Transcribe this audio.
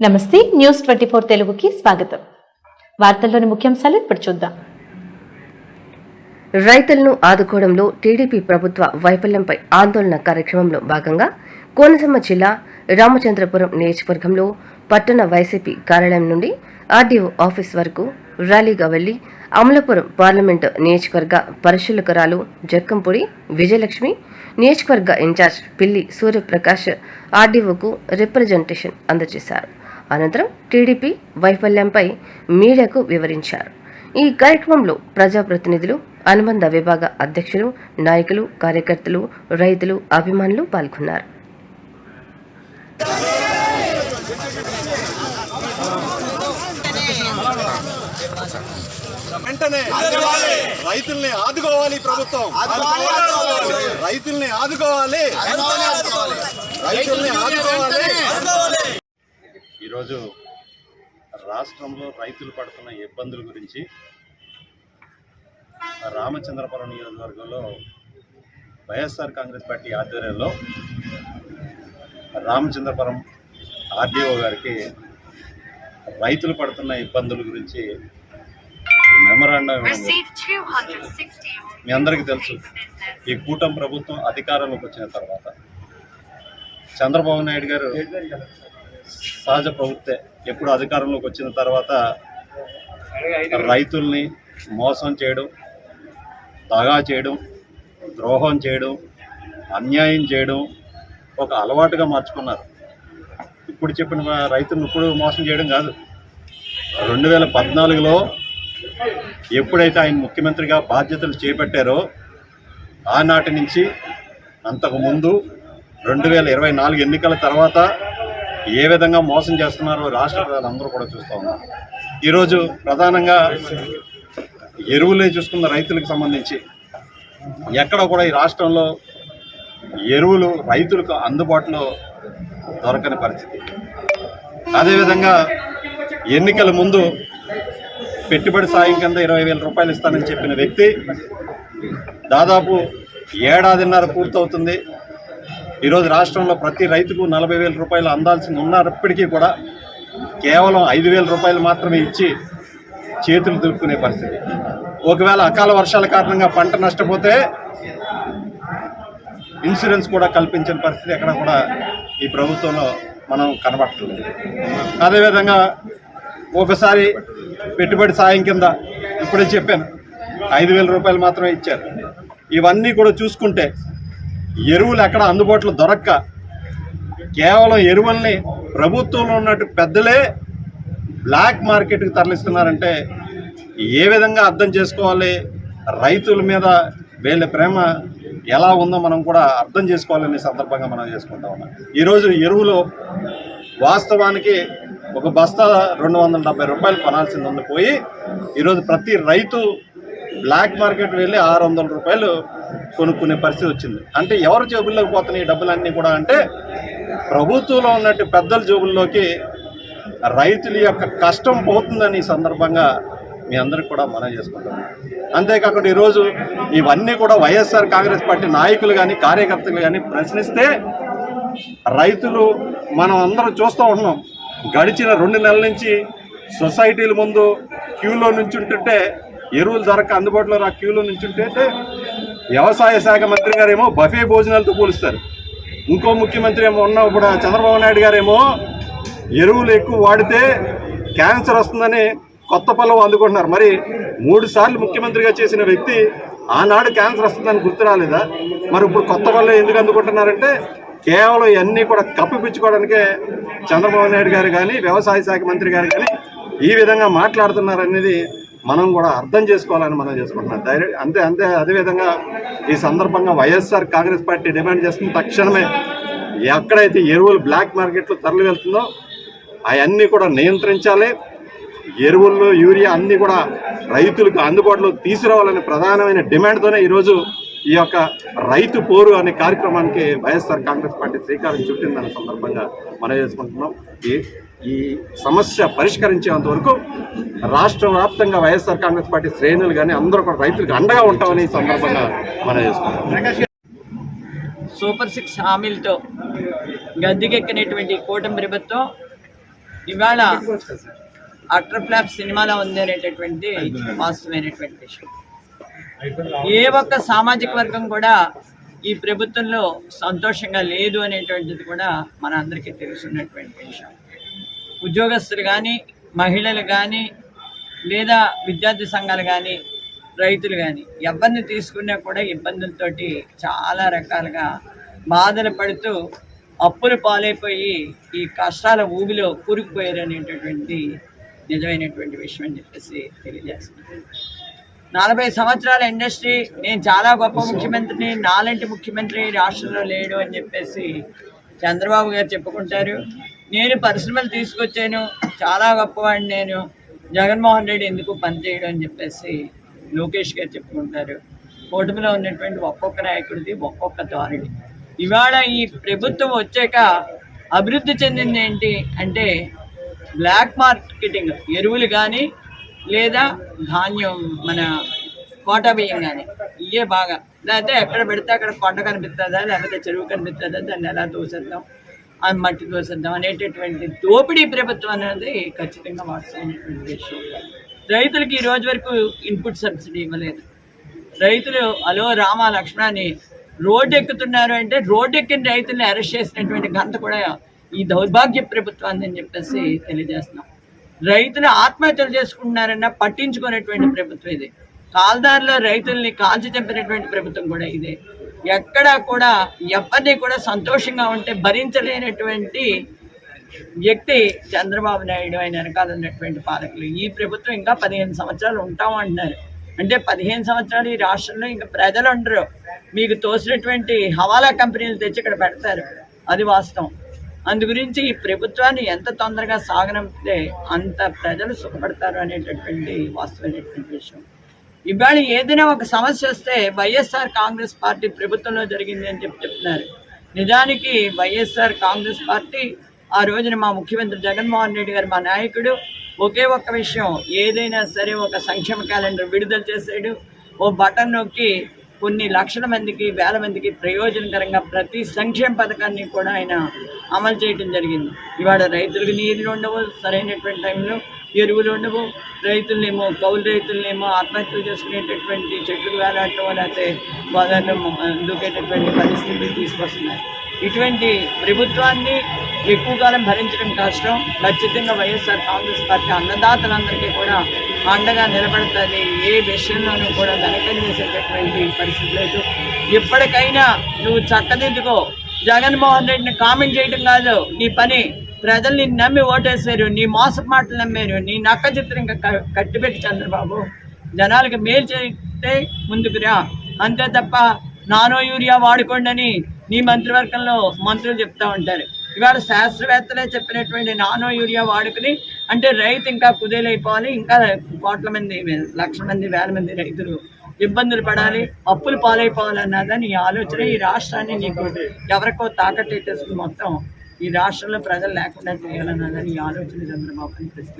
నమస్తే news twenty four తెలుగుకి స్వాగతం. వార్తల్లోని ముఖ్యాంశాలు ఇప్పుడు చూద్దాం. రైతులను ఆదుకోవడంలో టీడీపీ ప్రభుత్వ వైఫల్యంపై ఆందోళన కార్యక్రమంలో భాగంగా కోనసీమ జిల్లా రామచంద్రపురం నియోజకవర్గంలో పట్టణ వైసీపీ కార్యాలయం నుండి ఆర్డీఓ ఆఫీస్ వరకు ర్యాలీగా వెళ్ళి అమలాపురం పార్లమెంటు నియోజకవర్గ పరిశీలకురాలు జక్కంపూడి విజయలక్ష్మి నియోజకవర్గ ఇన్ఛార్జ్ పిల్లి సూర్యప్రకాష్ ఆర్డీఓకు రిప్రజెంటేషన్ అందజేశారు. అనంతరం టీడీపీ వైఫల్యంపై మీడియాకు వివరించారు. ఈ కార్యక్రమంలో ప్రజాప్రతినిధులు అనుబంధ విభాగ అధ్యక్షులు నాయకులు కార్యకర్తలు రైతులు అభిమానులు పాల్గొన్నారు. వెంటనే రైతుల్ని ఆదుకోవాలి ప్రభుత్వం. రైతుల్ని ఆదుకోవాలి. రైతుల్ని ఆదుకోవాలి. ఈరోజు రాష్ట్రంలో రైతులు పడుతున్న ఇబ్బందుల గురించి రామచంద్రపురం నియోజకవర్గంలో వైఎస్ఆర్ కాంగ్రెస్ పార్టీ ఆధ్వర్యంలో రామచంద్రపురం ఆర్డీఓ గారికి రైతులు పడుతున్న ఇబ్బందుల గురించి మెమరాండం ఇవ్వడం జరిగింది. Received 260 మీ అందరికీ తెలుసు ఈ కూటమి ప్రభుత్వం అధికారంలోకి వచ్చిన తర్వాత చంద్రబాబు నాయుడు గారు సహజ ప్రభుత్వే. ఎప్పుడు అధికారంలోకి వచ్చిన తర్వాత రైతుల్ని మోసం చేయడం దగా చేయడం ద్రోహం చేయడం అన్యాయం చేయడం ఒక అలవాటుగా మార్చుకున్నారు. ఇప్పుడు చెప్పిన రైతులను ఇప్పుడు మోసం చేయడం కాదు. రెండు వేల పద్నాలుగులో ఎప్పుడైతే ఆయన ముఖ్యమంత్రిగా బాధ్యతలు చేపట్టారో ఆనాటి నుంచి అంతకు ముందు రెండు వేల ఇరవై నాలుగు ఎన్నికల తర్వాత ఏ విధంగా మోసం చేస్తున్నారో రాష్ట్ర ప్రజలందరూ కూడా చూస్తూ ఉన్నారు. ఈరోజు ప్రధానంగా ఎరువులే చూసుకున్న రైతులకు సంబంధించి ఎక్కడ కూడా ఈ రాష్ట్రంలో ఎరువులు రైతులకు అందుబాటులో దొరకని పరిస్థితి. అదేవిధంగా ఎన్నికల ముందు పెట్టుబడి సాయం కింద ఇరవై వేల రూపాయలు ఇస్తానని చెప్పిన వ్యక్తి దాదాపు ఏడాదిన్నర పూర్తవుతుంది. ఈరోజు రాష్ట్రంలో ప్రతి రైతుకు నలభై వేల రూపాయలు అందాల్సి ఉన్నప్పటికీ కూడా కేవలం ఐదు వేల రూపాయలు మాత్రమే ఇచ్చి చేతులు దులుపుకునే పరిస్థితి. ఒకవేళ అకాల వర్షాల కారణంగా పంట నష్టపోతే ఇన్సూరెన్స్ కూడా కల్పించిన పరిస్థితి ఎక్కడ కూడా ఈ ప్రభుత్వంలో మనం కనబట్టలేదు అదేవిధంగా ఒకసారి పెట్టుబడి సాయం కింద ఇప్పుడే చెప్పాను ఐదు వేల రూపాయలు మాత్రమే ఇచ్చారు. ఇవన్నీ కూడా చూసుకుంటే ఎరువులు ఎక్కడ అందుబాటులో దొరక్క. కేవలం ఎరువుల్ని ప్రభుత్వంలో ఉన్నట్టు పెద్దలే బ్లాక్ మార్కెట్కి తరలిస్తున్నారంటే ఏ విధంగా అర్థం చేసుకోవాలి? రైతుల మీద వీళ్ళ ప్రేమ ఎలా ఉందో మనం కూడా అర్థం చేసుకోవాలనే సందర్భంగా మనం చేసుకుంటా ఉన్నాం. ఈరోజు ఎరువులు వాస్తవానికి ఒక బస్తా రెండు వందల డెబ్బై రూపాయలు కొనాల్సింది ఉంది. పోయి ఈరోజు ప్రతి రైతు బ్లాక్ మార్కెట్ వెళ్ళి ఆరు వందల రూపాయలు కొనుక్కునే పరిస్థితి వచ్చింది. అంటే ఎవరి జేబుల్లోకి పోతున్నాయి డబ్బులన్నీ కూడా అంటే ప్రభుత్వంలో ఉన్నట్టు పెద్దల జేబుల్లోకి రైతుల యొక్క కష్టం పోతుందని ఈ సందర్భంగా మీ అందరికి కూడా మనం చేసుకుంటాం. అంతేకాకుండా ఈరోజు ఇవన్నీ కూడా వైఎస్ఆర్ కాంగ్రెస్ పార్టీ నాయకులు కానీ కార్యకర్తలు కానీ ప్రశ్నిస్తే రైతులు మనం అందరం చూస్తూ ఉంటున్నాం. గడిచిన రెండు నెలల నుంచి సొసైటీల ముందు క్యూలో నుంచుంటుంటే ఎరువులు దొరక అందుబాటులో రా క్యూలో నుంచి ఉంటే వ్యవసాయ శాఖ మంత్రి గారేమో బఫే భోజనాలతో పోలుస్తారు. ఇంకో ముఖ్యమంత్రి ఏమో ఉన్న ఇప్పుడు చంద్రబాబు నాయుడు గారేమో ఎరువులు ఎక్కువ వాడితే క్యాన్సర్ వస్తుందని కొత్త పళ్ళు అందుకుంటున్నారు. మరి మూడు సార్లు ముఖ్యమంత్రిగా చేసిన వ్యక్తి ఆనాడు క్యాన్సర్ వస్తుందని గుర్తు రాలేదా? మరి ఇప్పుడు కొత్త పల్లె ఎందుకు అందుకుంటున్నారంటే కేవలం ఇవన్నీ కూడా కప్పిపుచ్చుకోవడానికే చంద్రబాబు నాయుడు గారు కానీ వ్యవసాయ శాఖ మంత్రి గారు కానీ ఈ విధంగా మాట్లాడుతున్నారనేది మనం కూడా అర్థం చేసుకోవాలని మనం చేసుకుంటున్నాం. డైరెక్ట్ అంతే అంతే అదేవిధంగా ఈ సందర్భంగా వైఎస్ఆర్ కాంగ్రెస్ పార్టీ డిమాండ్ చేస్తున్న తక్షణమే ఎక్కడైతే ఎరువులు బ్లాక్ మార్కెట్లో తరలి వెళ్తుందో అవన్నీ కూడా నియంత్రించాలి. ఎరువులు యూరియా అన్నీ కూడా రైతులకు అందుబాటులో తీసుకురావాలనే ప్రధానమైన డిమాండ్తోనే ఈరోజు ఈ యొక్క రైతు పోరు అనే కార్యక్రమానికి వైఎస్ఆర్ కాంగ్రెస్ పార్టీ శ్రీకారం చుట్టిందనే సందర్భంగా మనం చేసుకుంటున్నాం. ఈ ఈ సమస్య పరిష్కరించేంత వరకు రాష్ట్ర వ్యాప్తంగా వైఎస్ఆర్ కాంగ్రెస్ పార్టీ శ్రేణులు కానీ అందరూ కూడా రైతులకు అండగా ఉంటామని సందర్భంగా మనం చేసుకుంటాం సూపర్ సిక్స్ హామీలతో గద్దెకెక్కినటువంటి కూటమి ప్రభుత్వం ఇవాళ అటర్ ఫ్లాప్ సినిమాలో ఉంది అనేటటువంటి వాస్తవమైనటువంటి విషయం. ఏ ఒక్క సామాజిక వర్గం కూడా ఈ ప్రభుత్వంలో సంతోషంగా లేదు అనేటువంటిది కూడా మన అందరికీ తెలుసున్నటువంటి విషయం. ఉద్యోగస్తులు కానీ మహిళలు కానీ లేదా విద్యార్థి సంఘాలు కానీ రైతులు కానీ ఎవరిని తీసుకున్నా కూడా ఇబ్బందులతో చాలా రకాలుగా బాధలు పడుతూ అప్పులు పాలైపోయి ఈ కష్టాల ఊబిలో కూరుకుపోయారు అనేటటువంటి నిజమైనటువంటి విషయం అని చెప్పేసి తెలియజేస్తున్నాను. నలభై సంవత్సరాల ఇండస్ట్రీ నేను చాలా గొప్ప ముఖ్యమంత్రిని నాలంటి ముఖ్యమంత్రి రాష్ట్రంలో లేడు అని చెప్పేసి చంద్రబాబు గారు చెప్పుకుంటారు. నేను పరిశ్రమలు తీసుకొచ్చాను. చాలా గొప్పవాడిని నేను. జగన్మోహన్ రెడ్డి ఎందుకు పనిచేయడం అని చెప్పేసి లోకేష్ గారు చెప్పుకుంటారు. కూటమిలో ఉన్నటువంటి ఒక్కొక్క నాయకుడిది ఒక్కొక్క ధోరణి. ఇవాళ ఈ ప్రభుత్వం వచ్చాక అభివృద్ధి చెందింది ఏంటి అంటే బ్లాక్ మార్కెటింగ్ ఎరువులు కానీ లేదా ధాన్యం మన కోటా బియ్యం కానీ ఇవే బాగా. లేకపోతే ఎక్కడ పెడితే అక్కడ కొండ కనిపిస్తుందా? లేకపోతే చెరువు కనిపిస్తుందా? దాన్ని ఎలా తోసేద్దాం? మట్టి తోసేద్దాం అనేటటువంటి దోపిడీ ప్రభుత్వం అనేది ఖచ్చితంగా వాస్తవమైనటువంటి విషయం. రైతులకి ఈ రోజు వరకు ఇన్పుట్ సబ్సిడీ ఇవ్వలేదు. రైతులు అలో రామ లక్ష్మణాన్ని రోడ్డు ఎక్కుతున్నారు అంటే రోడ్డు ఎక్కిన రైతుల్ని అరెస్ట్ చేసినటువంటి ఘనత కూడా ఈ దౌర్భాగ్య ప్రభుత్వాన్ని అని చెప్పేసి తెలియజేస్తున్నాం. రైతులు ఆత్మహత్యలు చేసుకుంటున్నారన్న పట్టించుకునేటువంటి ప్రభుత్వం ఇది. కాల్దారిలో రైతుల్ని కాల్చి చంపినటువంటి ప్రభుత్వం కూడా ఇదే. ఎక్కడా కూడా ఎవరిని కూడా సంతోషంగా ఉంటే భరించలేనటువంటి వ్యక్తి చంద్రబాబు నాయుడు ఆయన వెనకాల ఉన్నటువంటి పాలకులు. ఈ ప్రభుత్వం ఇంకా పదిహేను సంవత్సరాలు ఉంటాం అంటున్నారు అంటే పదిహేను సంవత్సరాలు ఈ రాష్ట్రంలో ఇంకా ప్రజలు ఉండరు. మీకు తోసినటువంటి హవాలా కంపెనీలు తెచ్చి ఇక్కడ పెడతారు. అది వాస్తవం. అందు గురించి ఈ ప్రభుత్వాన్ని ఎంత తొందరగా సాగనంపితే అంత ప్రజలు సుఖపడతారు అనేటటువంటి వాస్తవమైనటువంటి విషయం. ఇవాళ ఏదైనా ఒక సమస్య వస్తే వైఎస్ఆర్ కాంగ్రెస్ పార్టీ ప్రభుత్వంలో జరిగింది అని చెప్పి చెప్తున్నారు. నిజానికి వైఎస్ఆర్ కాంగ్రెస్ పార్టీ ఆ రోజున మా ముఖ్యమంత్రి జగన్మోహన్ రెడ్డి గారు మా నాయకుడు. ఒకే ఒక్క విషయం ఏదైనా సరే ఒక సంక్షేమ క్యాలెండర్ విడుదల చేసాడు ఓ బటన్ నొక్కి కొన్ని లక్షల మందికి వేల మందికి ప్రయోజనకరంగా ప్రతి సంక్షేమ పథకాన్ని కూడా ఆయన అమలు చేయడం జరిగింది. ఇవాళ రైతులకు నీళ్ళు ఉండవు సరైనటువంటి టైంలో ఎరువులు ఉండవు రైతులనేమో కౌలు రైతులనేమో ఆత్మహత్యలు చేసుకునేటటువంటి చెట్లు వేలాడటం లేకపోతే గోదావరిలో దూకేటటువంటి పరిస్థితులు తీసుకొస్తున్నాయి. ఇటువంటి ప్రభుత్వాన్ని ఎక్కువ కాలం భరించడం కష్టం. ఖచ్చితంగా వైఎస్ఆర్ కాంగ్రెస్ పార్టీ అన్నదాతలందరికీ కూడా అండగా నిలబడుతుంది. ఏ విషయంలోనూ కూడా వెనకం చేసేటటువంటి పరిస్థితి లేదు. ఎప్పటికైనా నువ్వు చక్కదిద్దుకో. జగన్మోహన్ రెడ్డిని కామెంట్ చేయడం కాదు. నీ పని ప్రజలు నిన్ను నమ్మి ఓటేశారు నీ మోసపు మాటలు నమ్మారు. నీ నక్క చిత్రం ఇంకా క- కట్టిపెట్టి చంద్రబాబు. జనాలకు మేలు చేస్తే ముందుకు రా. అంతే తప్ప నానో యూరియా వాడుకోండి అని నీ మంత్రివర్గంలో మంత్రులు చెప్తా ఉంటారు. ఇవాళ శాస్త్రవేత్తలే చెప్పినటువంటి నానో యూరియా వాడుకుని అంటే రైతు ఇంకా కుదేలైపోవాలి. ఇంకా కోట్ల మంది లక్షల మంది వేల మంది రైతులు ఇబ్బందులు పడాలి. అప్పులు పాలైపోవాలన్నదా నీ ఆలోచన. ఈ రాష్ట్రాన్ని నీకు ఎవరికో తాకట్టేసుకుని మొత్తం ఈ రాష్ట్రంలో ప్రజలు లేకుండా చేయాలన్నదని ఈ ఆలోచన చంద్రబాబు అని ప్రశ్నిస్తున్నాను